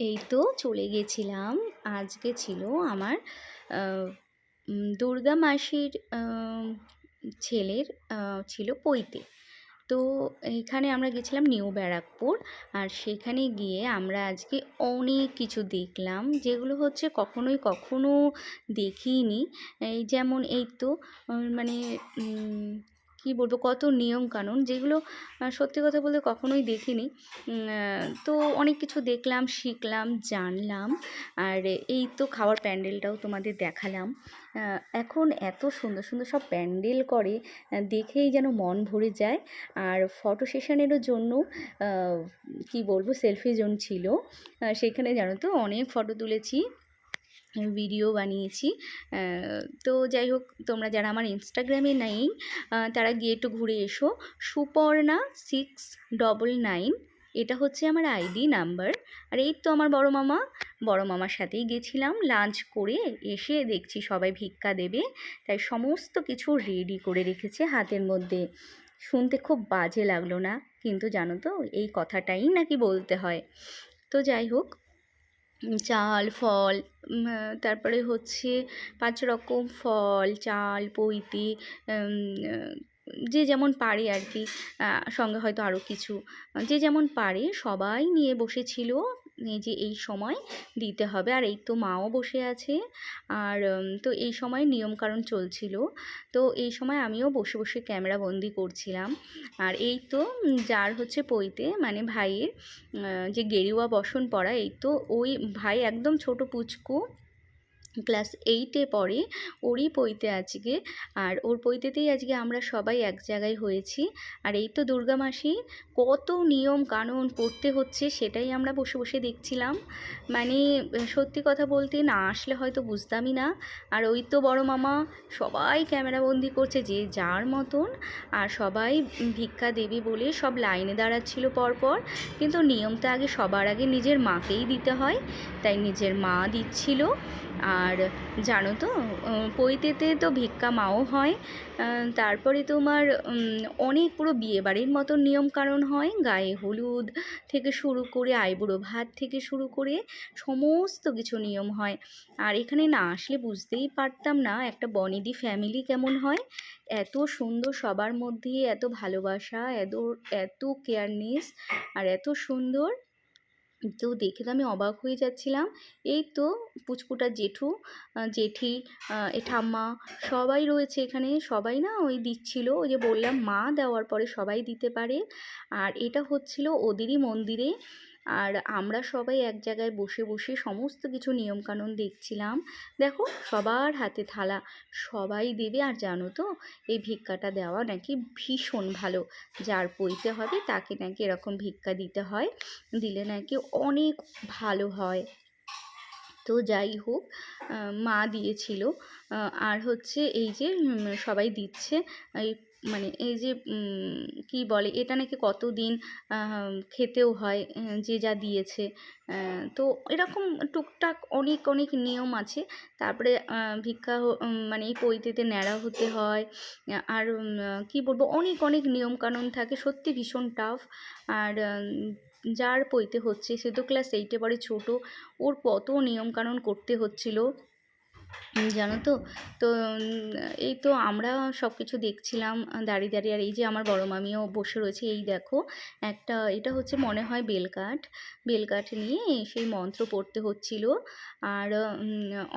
এই তো চলে গেছিলাম। আজকে ছিল আমার দুর্গা মাসির ছেলের ছিল পৈতে। তো এখানে আমরা গেছিলাম নিউ ব্যারাকপুর আর সেখানে গিয়ে আমরা আজকে অনেক কিছু দেখলাম, যেগুলো হচ্ছে কখনোই কখনো দেখিনি। এই যেমন এই তো মানে কি বলব, কত নিয়ম কানুন যেগুলো সত্যি কথা বলতে কখনোই দেখিনি। তো অনেক কিছু দেখলাম, শিখলাম, জানলাম, আর এই তো খাওয়ার প্যান্ডেলটাও তোমাদের দেখালাম। এখন এত সুন্দর সুন্দর সব প্যান্ডেল করে দেখেই যেন মন ভরে যায়। আর ফটো সেশনেরও জন্য কি বলব সেলফি জোন ছিল। সেখানে জানো তো অনেক ফটো তুলেছি। ভিডিও বানিয়েছি। তো যাই হোক, তোমরা যারা আমার ইনস্টাগ্রামে নেই তারা গিয়ে একটু ঘুরে এসো। সুপর্ণা সিক্স ডবল নাইন এটা হচ্ছে আমার আইডি নাম্বার আর এই তো আমার বড় মামা, বড় মামার সাথেই গেছিলাম লাঞ্চ করে এসে দেখছি সবাই ভিক্ষা দেবে। তাই সমস্ত কিছু রেডি করে রেখেছে হাতের মধ্যে। শুনতে খুব বাজে লাগল না, কিন্তু জানো তো, এই কথাটাই নাকি বলতে হয়। তো যাই হোক চাল, ফল তারপরে হচ্ছে পাঁচ রকম ফল, চাল, পৈতে যে যেমন পারে আর কি সঙ্গে হয়তো আরও কিছু। যে যেমন পারে সবাই নিয়ে বসেছিল যে এই সময় দিতে হবে। আর এই তো মাও বসে আছে। আর তো এই সময় নিয়মকানুন চলছিল। তো এই সময় আমিও বসে বসে ক্যামেরা বন্দি করছিলাম। আর এই তো যার হচ্ছে পইতে মানে ভাইয়ের যে গেরুয়া বসন পড়া এই তো ওই ভাই একদম ছোট পুচকু। ক্লাস এইটে পড়ে, ওরই পৈতে আজকে। আর ওর পৈতেতেই আজকে আমরা সবাই এক জায়গায় হয়েছি। আর এই তো দুর্গা মাসি, কত নিয়ম কানুন পড়তে হচ্ছে সেটাই আমরা বসে বসে দেখছিলাম। মানে সত্যি কথা বলতে না আসলে হয়তো বুঝতামই না। আর ওই তো বড় মামা সবাই ক্যামেরাবন্দি করছে যে যার মতন। আর সবাই ভিক্ষা দেবে বলে সব লাইনে দাঁড়াচ্ছিল পরপর। কিন্তু নিয়মটা আগে সবার আগে নিজের মাকেই দিতে হয়। তাই নিজের মা দিচ্ছিল। আর জানো তো পৈতেতে তো ভিক্ষা মাও হয় তারপরে তোমার অনেক পুরো বিয়েবাড়ির মতো নিয়ম কানুন হয়, গায়ে হলুদ থেকে শুরু করে আইবুড়ো ভাত থেকে শুরু করে সমস্ত কিছু নিয়ম হয়। আর এখানে না আসলে বুঝতেই পারতাম না একটা বনেদি ফ্যামিলি কেমন হয়, এত সুন্দর সবার মধ্যে, এত ভালোবাসা, এত এত কেয়ারনেস আর এত সুন্দর তো দেখে তো আমি অবাক হয়ে যাচ্ছিলাম। এই তো পুচকুটার জেঠু জেঠি এ ঠাম্মা সবাই রয়েছে এখানে। সবাই না ওই দিচ্ছিল, ওই যে বললাম মা দেওয়ার পরে সবাই দিতে পারে। আর এটা হচ্ছিল ওদেরই মন্দিরে। আর আমরা সবাই এক জায়গায় বসে বসে সমস্ত কিছু নিয়মকানুন দেখছিলাম। দেখো, সবার হাতে থালা। সবাই দেবে, আর জানো তো, এই ভিক্ষাটা দেওয়া নাকি ভীষণ ভালো। যার পইতে হবে, তাকে নাকি এরকম ভিক্ষা দিতে হয়। দিলে নাকি অনেক ভালো হয়। তো যাই হোক মা দিয়েছিল। আর হচ্ছে এই যে সবাই দিচ্ছে, এই মানে এই যে কি বলে, এটা নাকি কতদিন খেতেও হয় যে যা দিয়েছে তো এরকম টুকটাক অনেক অনেক নিয়ম আছে। তারপরে ভিক্ষা মানে এই পৈতেতে ন্যাড়া হতে হয়, আর কি বলব, অনেক অনেক নিয়ম কানুন থাকে, সত্যি ভীষণ টাফ আর যার পৈতে হচ্ছে, সে তো ক্লাস এইটে পড়ে ছোট, ওর কত নিয়মকানুন করতে হচ্ছিল। জানো তো? তো এই তো আমরা সব কিছু দেখছিলাম, দাঁড়িয়ে দাঁড়িয়ে। আর এই যে আমার বড় মামিও বসে রয়েছে, এই দেখো, একটা, এটা হচ্ছে মনে হয় বেলকাঠ বেলকাঠ নিয়ে সেই মন্ত্র পড়তে হচ্ছিল। আর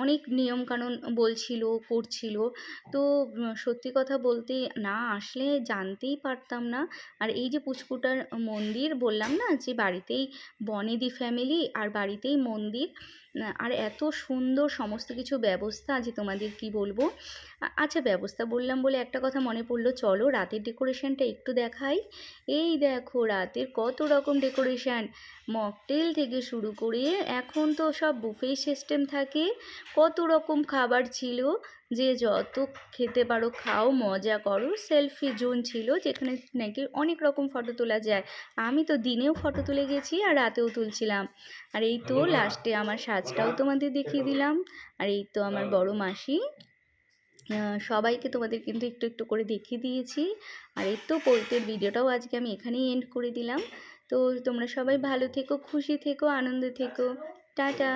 অনেক নিয়মকানুন বলছিল, করছিল। তো সত্যি কথা বলতে না আসলে জানতেই পারতাম না। আর এই যে পুচকুটার মন্দির, বললাম না যে বাড়িতেই বনেদি ফ্যামিলি আর বাড়িতেই মন্দির, আর এত সুন্দর সমস্ত কিছু ব্যবস্থা যে তোমাদের কি বলব? আচ্ছা ব্যবস্থা বললাম বলে একটা কথা মনে পড়ল। চলো রাতের ডেকোরেশনটা একটু দেখাই। এই দেখো রাতের কত রকম ডেকোরেশন মকটেল থেকে শুরু করে এখন তো সব বুফে সিস্টেম থাকে। কত রকম খাবার ছিল। যে যত খেতে পারো খাও মজা করো। সেলফি জোন ছিল যেখানে নাকি অনেক রকম ফটো তোলা যায়। আমি তো দিনেও ফটো তুলে গেছি আর রাতেও তুলছিলাম। আর এই তো লাস্টে আমার সাজটাও তোমাদের দেখিয়ে দিলাম। আর এই তো আমার বড় মাসি। সবাইকে তোমাদের কিন্তু একটু একটু করে দেখিয়ে দিয়েছি। আর এর তো পৈতের ভিডিওটাও আজকে আমি এখানেই এন্ড করে দিলাম। তো তোমরা সবাই ভালো থেকো খুশি থেকো আনন্দ থেকো। টাটা!